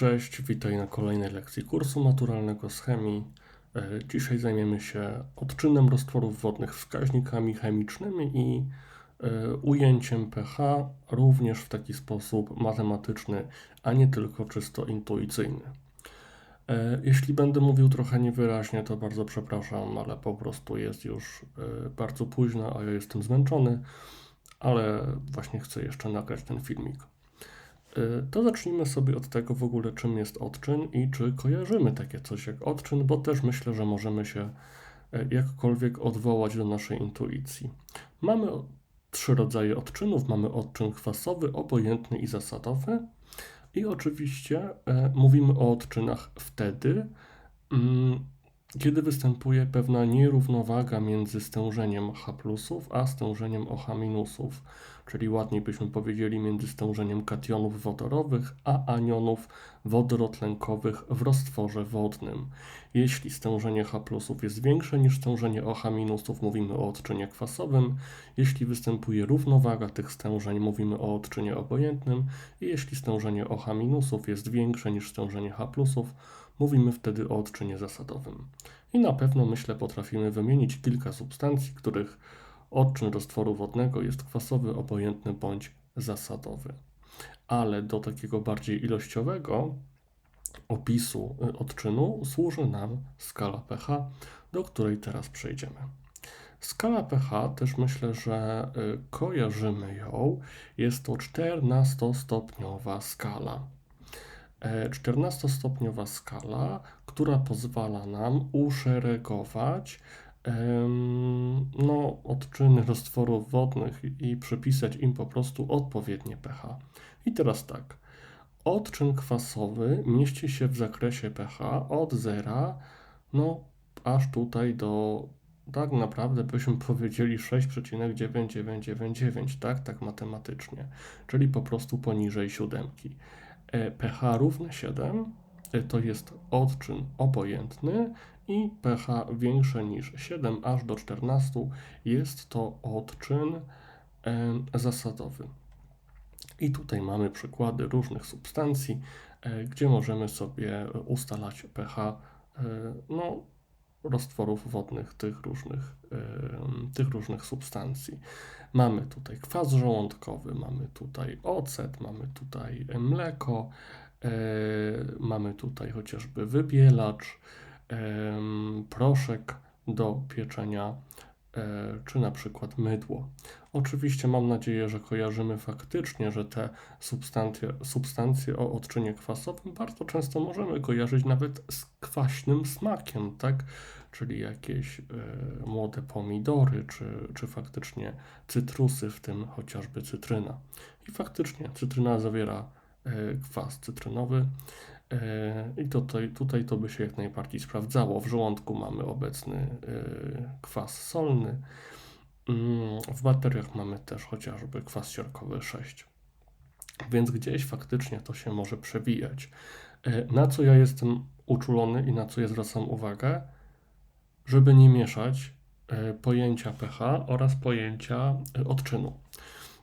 Cześć, witaj na kolejnej lekcji kursu naturalnego z chemii. E, Dzisiaj zajmiemy się odczynem roztworów wodnych wskaźnikami chemicznymi i e, ujęciem pH również w taki sposób matematyczny, a nie tylko czysto intuicyjny. E, Jeśli będę mówił trochę niewyraźnie, to bardzo przepraszam, ale po prostu jest już bardzo późno, a ja jestem zmęczony, ale właśnie chcę jeszcze nagrać ten filmik. Y, To zacznijmy sobie od tego w ogóle, czym jest odczyn i czy kojarzymy takie coś jak odczyn, bo też myślę, że możemy się y, jakkolwiek odwołać do naszej intuicji. Mamy trzy rodzaje odczynów. Mamy odczyn kwasowy, obojętny i zasadowy. I oczywiście e, mówimy o odczynach wtedy, mm, kiedy występuje pewna nierównowaga między stężeniem H plusów a stężeniem OH minusów, czyli ładniej byśmy powiedzieli między stężeniem kationów wodorowych a anionów wodorotlenkowych w roztworze wodnym. Jeśli stężenie H jest większe niż stężenie OH minusów, mówimy o odczynie kwasowym. Jeśli występuje równowaga tych stężeń, mówimy o odczynie obojętnym. I jeśli stężenie OH minusów jest większe niż stężenie H mówimy wtedy o odczynie zasadowym. I na pewno, myślę, potrafimy wymienić kilka substancji, których odczyn roztworu wodnego jest kwasowy, obojętny bądź zasadowy. Ale do takiego bardziej ilościowego opisu y, odczynu służy nam skala pH, do której teraz przejdziemy. Skala pH też myślę, że y, kojarzymy ją. Jest to 14-stopniowa skala. E, 14-stopniowa skala, która pozwala nam uszeregować no, odczyny roztworów wodnych i przypisać im po prostu odpowiednie pH. I teraz tak. Odczyn kwasowy mieści się w zakresie pH od zera, no aż tutaj do tak naprawdę byśmy powiedzieli 6,9999, tak, tak matematycznie, czyli po prostu poniżej siódemki. E, pH równe 7 e, to jest odczyn obojętny i pH większe niż 7 aż do 14 jest to odczyn zasadowy. I tutaj mamy przykłady różnych substancji, e, gdzie możemy sobie ustalać pH e, no, roztworów wodnych tych różnych, tych różnych substancji. Mamy tutaj kwas żołądkowy, mamy tutaj ocet, mamy tutaj mleko, mamy tutaj chociażby wybielacz, em, proszek do pieczenia, e, czy na przykład mydło. Oczywiście mam nadzieję, że kojarzymy faktycznie, że te substancje, substancje o odczynie kwasowym bardzo często możemy kojarzyć nawet z kwaśnym smakiem, tak? Czyli jakieś e, młode pomidory, czy, czy faktycznie cytrusy, w tym chociażby cytryna. I faktycznie cytryna zawiera e, kwas cytrynowy. e, I tutaj, tutaj to by się jak najbardziej sprawdzało. W żołądku mamy obecny e, kwas solny. Mm, W bateriach mamy też chociażby kwas siarkowy 6. Więc gdzieś faktycznie to się może przewijać. E, Na co ja jestem uczulony i na co ja zwracam uwagę? Żeby nie mieszać e, pojęcia pH oraz pojęcia e, odczynu.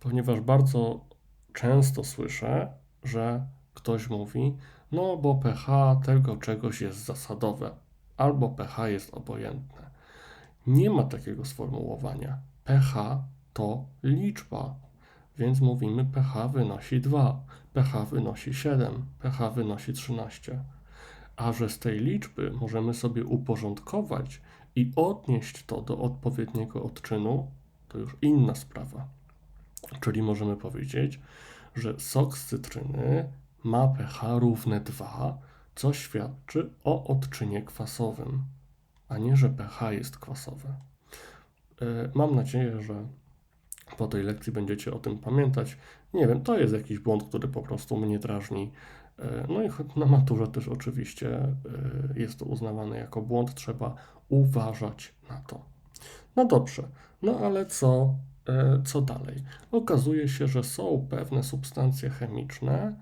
Ponieważ bardzo często słyszę, że ktoś mówi, no bo pH tego czegoś jest zasadowe, albo pH jest obojętne. Nie ma takiego sformułowania. pH to liczba, więc mówimy pH wynosi 2, pH wynosi 7, pH wynosi 13. A że z tej liczby możemy sobie uporządkować i odnieść to do odpowiedniego odczynu, to już inna sprawa. Czyli możemy powiedzieć, że sok z cytryny ma pH równe 2, co świadczy o odczynie kwasowym, a nie, że pH jest kwasowe. E, Mam nadzieję, że po tej lekcji będziecie o tym pamiętać. Nie wiem, to jest jakiś błąd, który po prostu mnie drażni. E, No i na maturze też oczywiście e, jest to uznawane jako błąd, trzeba uważać na to. No dobrze, no ale co, co dalej? Okazuje się, że są pewne substancje chemiczne,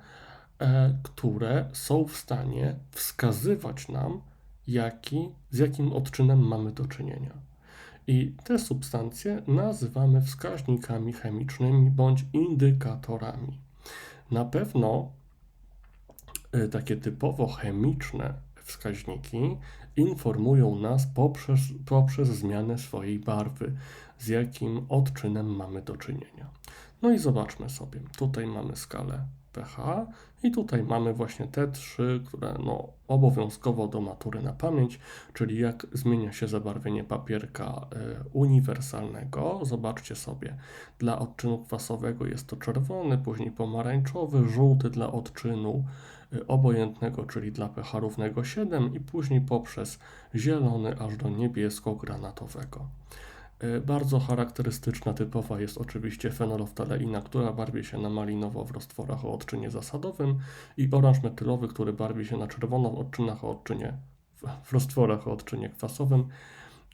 e, które są w stanie wskazywać nam, jaki, z jakim odczynem mamy do czynienia. I te substancje nazywamy wskaźnikami chemicznymi bądź indykatorami. Na pewno y, takie typowo chemiczne wskaźniki informują nas poprzez, poprzez zmianę swojej barwy, z jakim odczynem mamy do czynienia. No i zobaczmy sobie. Tutaj mamy skalę pH i tutaj mamy właśnie te trzy, które no, obowiązkowo do matury na pamięć, czyli jak zmienia się zabarwienie papierka y, uniwersalnego. Zobaczcie sobie, dla odczynu kwasowego jest to czerwony, później pomarańczowy, żółty dla odczynu y, obojętnego, czyli dla pH równego 7 i później poprzez zielony aż do niebiesko-granatowego. E, bardzo charakterystyczna, typowa jest oczywiście fenoloftaleina, która barwi się na malinowo w roztworach o odczynie zasadowym i oranż metylowy, który barwi się na czerwono w odczynach o odczynie, w roztworach o odczynie kwasowym.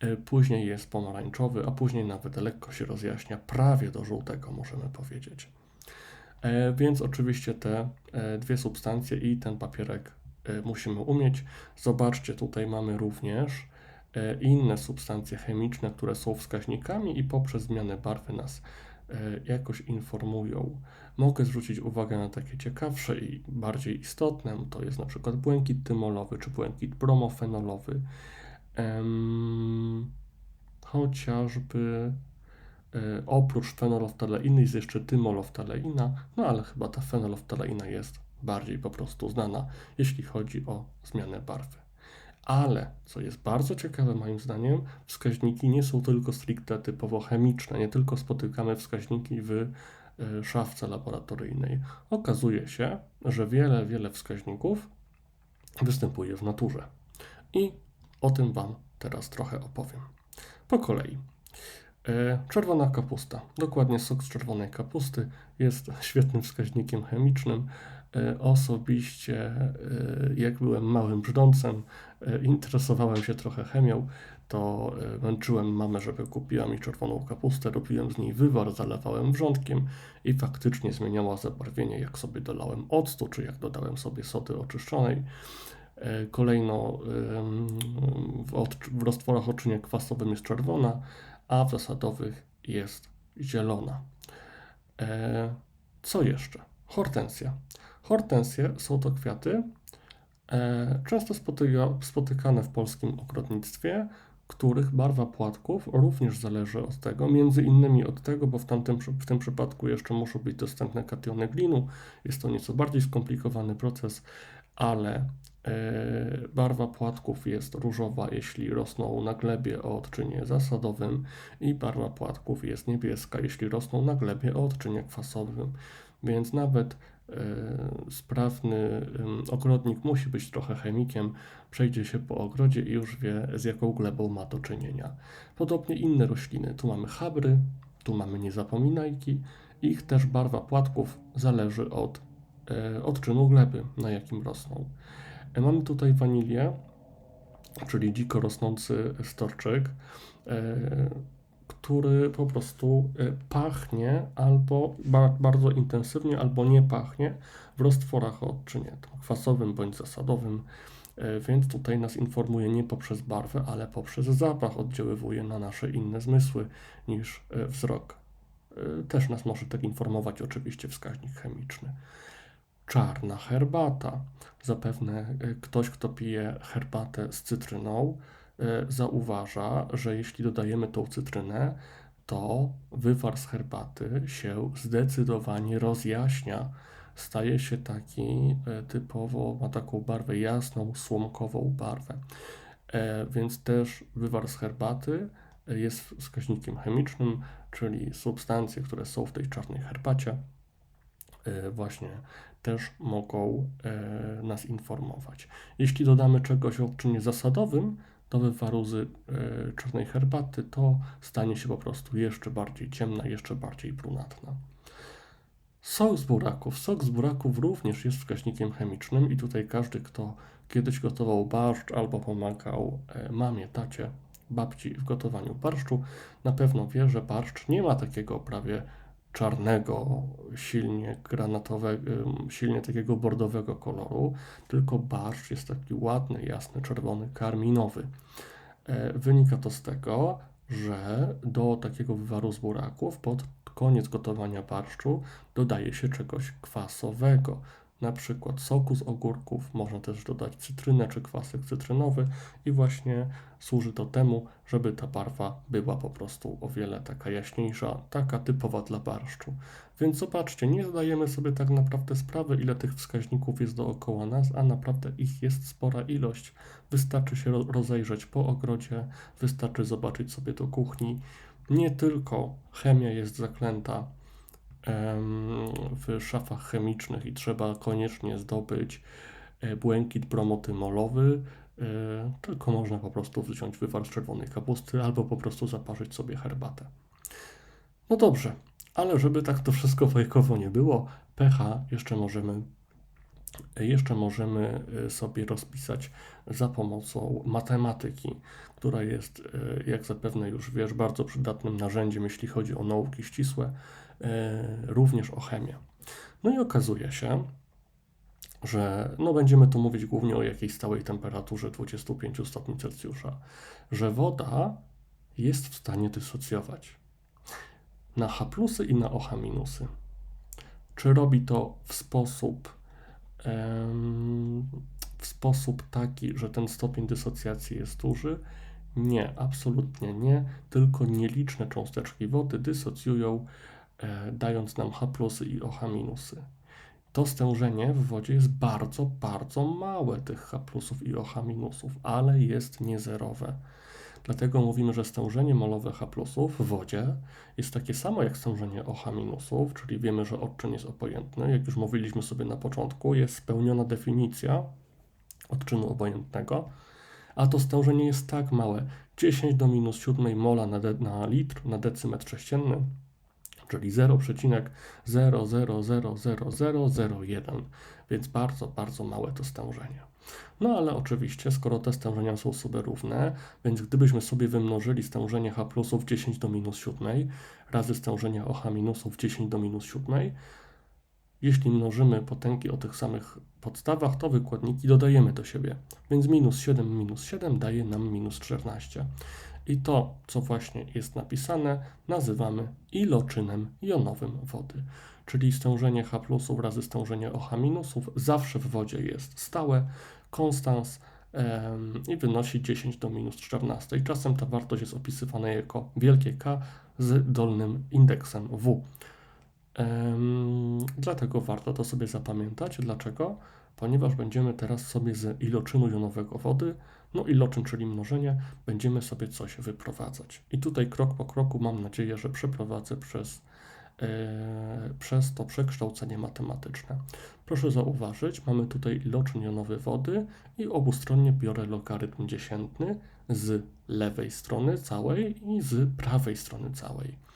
E, później jest pomarańczowy, a później nawet lekko się rozjaśnia, prawie do żółtego możemy powiedzieć. E, więc oczywiście te dwie substancje i ten papierek musimy umieć. Zobaczcie, tutaj mamy również inne substancje chemiczne, które są wskaźnikami i poprzez zmianę barwy nas e, jakoś informują. Mogę zwrócić uwagę na takie ciekawsze i bardziej istotne, to jest na przykład błękit tymolowy czy błękit bromofenolowy. chociażby e, oprócz fenoloftaleiny jest jeszcze tymoloftaleina, no ale chyba ta fenoloftaleina jest bardziej po prostu znana, jeśli chodzi o zmianę barwy. Ale, co jest bardzo ciekawe moim zdaniem, wskaźniki nie są tylko stricte typowo chemiczne, nie tylko spotykamy wskaźniki w e, szafce laboratoryjnej. Okazuje się, że wiele, wiele wskaźników występuje w naturze. I o tym Wam teraz trochę opowiem. Po kolei. E, czerwona kapusta, dokładnie sok z czerwonej kapusty, jest świetnym wskaźnikiem chemicznym. E, osobiście, e, jak byłem małym brzdącem, interesowałem się trochę chemią, to męczyłem mamę, żeby kupiła mi czerwoną kapustę, robiłem z niej wywar, zalewałem wrzątkiem i faktycznie zmieniała zabarwienie, jak sobie dolałem octu, czy jak dodałem sobie sody oczyszczonej. Kolejno w, roztworach oczynie kwasowym jest czerwona, a w zasadowych jest zielona. Co jeszcze? Hortensja. Hortensje są to kwiaty e, często spotyka, spotykane w polskim ogrodnictwie, których barwa płatków również zależy od tego, między innymi od tego, bo w, tamtym, w tym przypadku jeszcze muszą być dostępne kationy glinu. Jest to nieco bardziej skomplikowany proces, ale E, barwa płatków jest różowa, jeśli rosną na glebie o odczynie zasadowym i barwa płatków jest niebieska, jeśli rosną na glebie o odczynie kwasowym. Więc nawet sprawny ogrodnik musi być trochę chemikiem, przejdzie się po ogrodzie i już wie, z jaką glebą ma do czynienia. Podobnie inne rośliny. Tu mamy chabry, tu mamy niezapominajki. Ich też barwa płatków zależy od e, odczynu gleby, na jakim rosną. Mamy tutaj wanilię, czyli dziko rosnący storczyk, e, który po prostu e, pachnie albo bardzo intensywnie, albo nie pachnie w roztworach o odczynie kwasowym bądź zasadowym. E, więc tutaj nas informuje nie poprzez barwę, ale poprzez zapach oddziaływuje na nasze inne zmysły niż wzrok. Też nas może tak informować oczywiście wskaźnik chemiczny czarna herbata. Zapewne ktoś, kto pije herbatę z cytryną, zauważa, że jeśli dodajemy tą cytrynę, to wywar z herbaty się zdecydowanie rozjaśnia. Staje się taki e, typowo, ma taką barwę jasną, słomkową barwę. Więc też wywar z herbaty jest wskaźnikiem chemicznym, czyli substancje, które są w tej czarnej herbacie, właśnie też mogą e, nas informować. Jeśli dodamy czegoś o odczynie zasadowym do wywaru z e, czarnej herbaty, to stanie się po prostu jeszcze bardziej ciemna, jeszcze bardziej brunatna. Sok z buraków. Sok z buraków również jest wskaźnikiem chemicznym i tutaj każdy, kto kiedyś gotował barszcz albo pomagał e, mamie, tacie, babci w gotowaniu barszczu, na pewno wie, że barszcz nie ma takiego prawie czarnego, silnie granatowego, silnie takiego bordowego koloru, tylko barszcz jest taki ładny, jasny, czerwony, karminowy. E, wynika to z tego, że do takiego wywaru z buraków pod koniec gotowania barszczu dodaje się czegoś kwasowego. Na przykład soku z ogórków, można też dodać cytrynę czy kwasek cytrynowy i właśnie służy to temu, żeby ta barwa była po prostu o wiele taka jaśniejsza, taka typowa dla barszczu. Więc zobaczcie, nie zdajemy sobie tak naprawdę sprawy, ile tych wskaźników jest dookoła nas, a naprawdę ich jest spora ilość. Wystarczy się rozejrzeć po ogrodzie, wystarczy zobaczyć sobie do kuchni. Nie tylko chemia jest zaklęta w szafach chemicznych i trzeba koniecznie zdobyć e, błękit bromotymolowy, e, tylko można po prostu wziąć wywar z czerwonej kapusty albo po prostu zaparzyć sobie herbatę. No dobrze, ale żeby tak to wszystko fajkowo nie było, pH jeszcze możemy jeszcze możemy e, sobie rozpisać za pomocą matematyki, która jest, jak zapewne już wiesz, bardzo przydatnym narzędziem, jeśli chodzi o nauki ścisłe, również o chemię. No i okazuje się, że no będziemy tu mówić głównie o jakiejś stałej temperaturze 25 stopni Celsjusza, że woda jest w stanie dysocjować na H plusy i na OH minusy. Czy robi to w sposób w sposób taki, że ten stopień dysocjacji jest duży? Nie, absolutnie nie, tylko nieliczne cząsteczki wody dysocjują E, dając nam H plusy i OH minusy. To stężenie w wodzie jest bardzo, bardzo małe tych H plusów i OH minusów, ale jest niezerowe. Dlatego mówimy, że stężenie molowe H plusów w wodzie jest takie samo jak stężenie OH minusów, czyli wiemy, że odczyn jest obojętny. Jak już mówiliśmy sobie na początku, jest spełniona definicja odczynu obojętnego, a to stężenie jest tak małe, 10 do minus 7 mola na, de, na litr na decymetr sześcienny, czyli 0,0000001, więc bardzo, bardzo małe to stężenie. No ale oczywiście, skoro te stężenia są sobie równe, więc gdybyśmy sobie wymnożyli stężenie H plusów 10 do minus 7 razy stężenie OH minusów 10 do minus 7, jeśli mnożymy potęgi o tych samych podstawach, to wykładniki dodajemy do siebie. Więc minus 7 minus 7 daje nam minus 14. I to, co właśnie jest napisane, nazywamy iloczynem jonowym wody. Czyli stężenie H plusów razy stężenie OH minusów zawsze w wodzie jest stałe, konstans i wynosi 10 do minus 14. Czasem ta wartość jest opisywana jako wielkie K z dolnym indeksem W. Dlatego warto to sobie zapamiętać. Dlaczego? Ponieważ będziemy teraz sobie z iloczynu jonowego wody no i loczyn, czyli mnożenie, będziemy sobie coś wyprowadzać. I tutaj krok po kroku mam nadzieję, że przeprowadzę przez, e, przez to przekształcenie matematyczne. Proszę zauważyć, mamy tutaj iloczyn jonowy wody i obustronnie biorę logarytm dziesiętny z lewej strony całej i z prawej strony całej.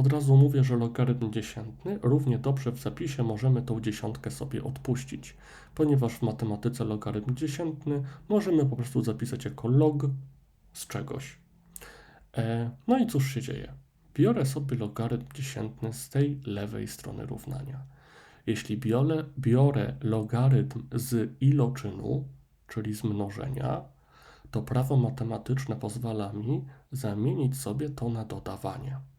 Od razu mówię, że logarytm dziesiętny równie dobrze w zapisie możemy tą dziesiątkę sobie odpuścić, ponieważ w matematyce logarytm dziesiętny możemy po prostu zapisać jako log z czegoś. E, no i cóż się dzieje? Biorę sobie logarytm dziesiętny z tej lewej strony równania. Jeśli biorę, biorę logarytm z iloczynu, czyli z mnożenia, to prawo matematyczne pozwala mi zamienić sobie to na dodawanie.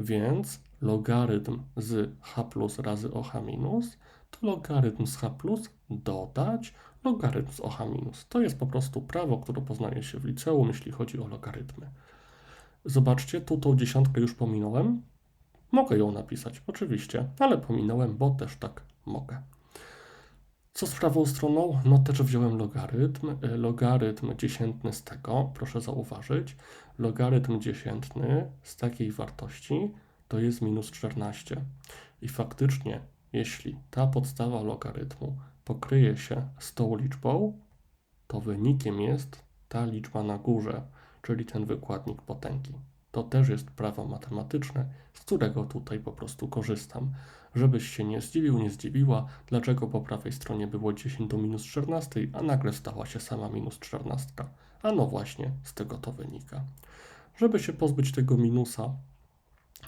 Więc logarytm z h plus razy oh minus to logarytm z h plus dodać logarytm z oh minus. To jest po prostu prawo, które poznaje się w liceum, jeśli chodzi o logarytmy. Zobaczcie, tu tą dziesiątkę już pominąłem. Mogę ją napisać, oczywiście, ale pominąłem, bo też tak mogę. Co z prawą stroną? No też wziąłem logarytm. Logarytm dziesiętny z tego, proszę zauważyć, logarytm dziesiętny z takiej wartości to jest minus 14. I faktycznie, jeśli ta podstawa logarytmu pokryje się z tą liczbą, to wynikiem jest ta liczba na górze, czyli ten wykładnik potęgi. To też jest prawo matematyczne, z którego tutaj po prostu korzystam. Żebyś się nie zdziwił, nie zdziwiła, dlaczego po prawej stronie było 10 do minus 14, a nagle stała się sama minus 14. A no właśnie, z tego to wynika. Żeby się pozbyć tego minusa,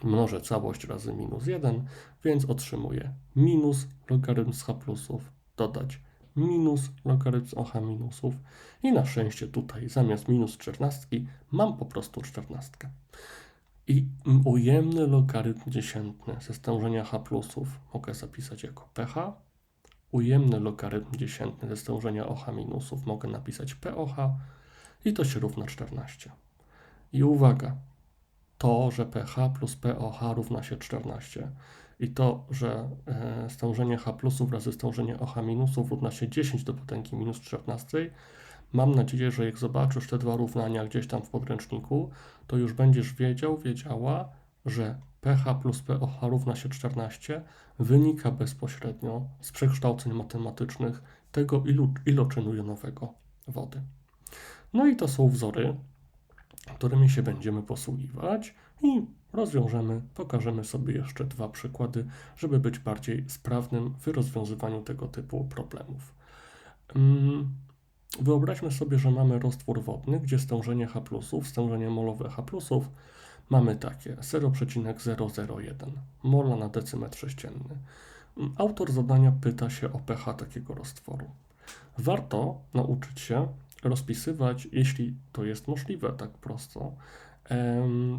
mnożę całość razy minus 1, więc otrzymuję minus logarytm z h plusów dodać minus logarytm OH minusów i na szczęście tutaj zamiast minus 14 mam po prostu 14. I ujemny logarytm dziesiętny ze stężenia H plusów mogę zapisać jako pH ujemny logarytm dziesiętny ze stężenia OH minusów mogę napisać POH i to się równa 14. I uwaga, to, że pH plus POH równa się 14 i to, że e, stężenie H plusów razy stężenie OH minusów równa się 10 do potęgi minus 14, mam nadzieję, że jak zobaczysz te dwa równania gdzieś tam w podręczniku, to już będziesz wiedział, wiedziała, że pH plus POH równa się 14 wynika bezpośrednio z przekształceń matematycznych tego ilu, iloczynu jonowego wody. No i to są wzory, którymi się będziemy posługiwać i rozwiążemy, pokażemy sobie jeszcze dwa przykłady, żeby być bardziej sprawnym w rozwiązywaniu tego typu problemów. Mm, wyobraźmy sobie, że mamy roztwór wodny, gdzie stężenie H+, stężenie molowe H+, mamy takie 0,001 mola na decymetr sześcienny. Autor zadania pyta się o pH takiego roztworu. Warto nauczyć się rozpisywać, jeśli to jest możliwe tak prosto,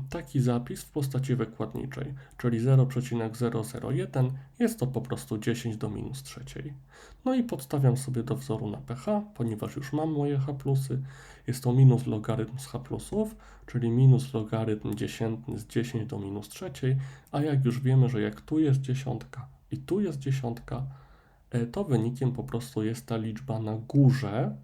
taki zapis w postaci wykładniczej, czyli 0,001 jest to po prostu 10 do minus trzeciej. No i podstawiam sobie do wzoru na pH, ponieważ już mam moje H+, jest to minus logarytm z H+, czyli minus logarytm dziesiętny z 10 do minus trzeciej, a jak już wiemy, że jak tu jest dziesiątka i tu jest dziesiątka, e, to wynikiem po prostu jest ta liczba na górze,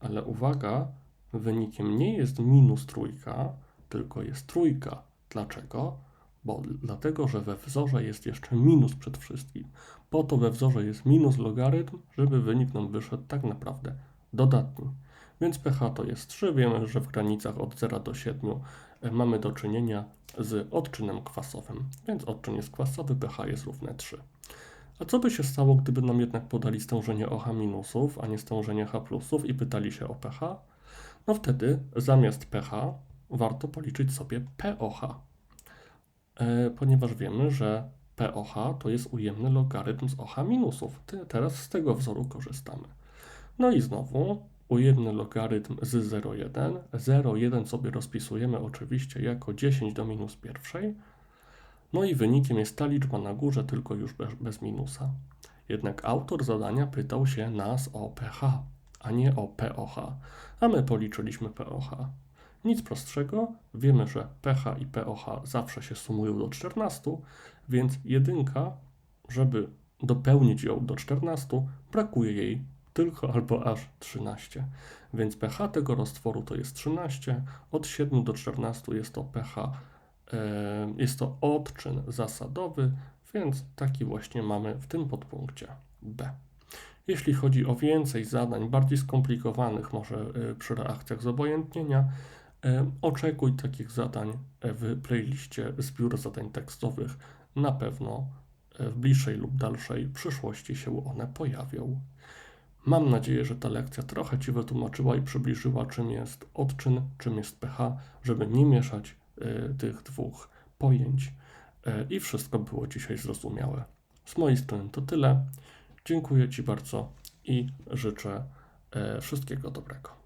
ale uwaga, wynikiem nie jest minus trójka, tylko jest trójka. Dlaczego? Bo dlatego, że we wzorze jest jeszcze minus przed wszystkim. Po to we wzorze jest minus logarytm, żeby wynik nam wyszedł tak naprawdę dodatni. Więc pH to jest 3. Wiemy, że w granicach od 0 do 7 e, mamy do czynienia z odczynem kwasowym. Więc odczyn jest kwasowy, pH jest równe 3. A co by się stało, gdyby nam jednak podali stężenie OH minusów, a nie stężenie H plusów i pytali się o pH? No wtedy zamiast pH warto policzyć sobie POH, e, ponieważ wiemy, że POH to jest ujemny logarytm z OH minusów. Teraz z tego wzoru korzystamy. No i znowu ujemny logarytm z 0,1. 0,1 sobie rozpisujemy oczywiście jako 10 do minus pierwszej. No i wynikiem jest ta liczba na górze, tylko już bez, bez minusa. Jednak autor zadania pytał się nas o pH, a nie o POH, a my policzyliśmy POH. Nic prostszego, wiemy, że pH i POH zawsze się sumują do 14, więc jedynka, żeby dopełnić ją do 14, brakuje jej tylko albo aż 13. Więc pH tego roztworu to jest 13, od 7 do 14 jest to pH, jest to odczyn zasadowy, więc taki właśnie mamy w tym podpunkcie B. Jeśli chodzi o więcej zadań, bardziej skomplikowanych, może y, przy reakcjach zobojętnienia, E, oczekuj takich zadań w playliście zbiór zadań tekstowych. Na pewno e, w bliższej lub dalszej przyszłości się one pojawią. Mam nadzieję, że ta lekcja trochę Ci wytłumaczyła i przybliżyła, czym jest odczyn, czym jest pH, żeby nie mieszać tych dwóch pojęć i wszystko było dzisiaj zrozumiałe. Z mojej strony to tyle. Dziękuję Ci bardzo i życzę wszystkiego dobrego.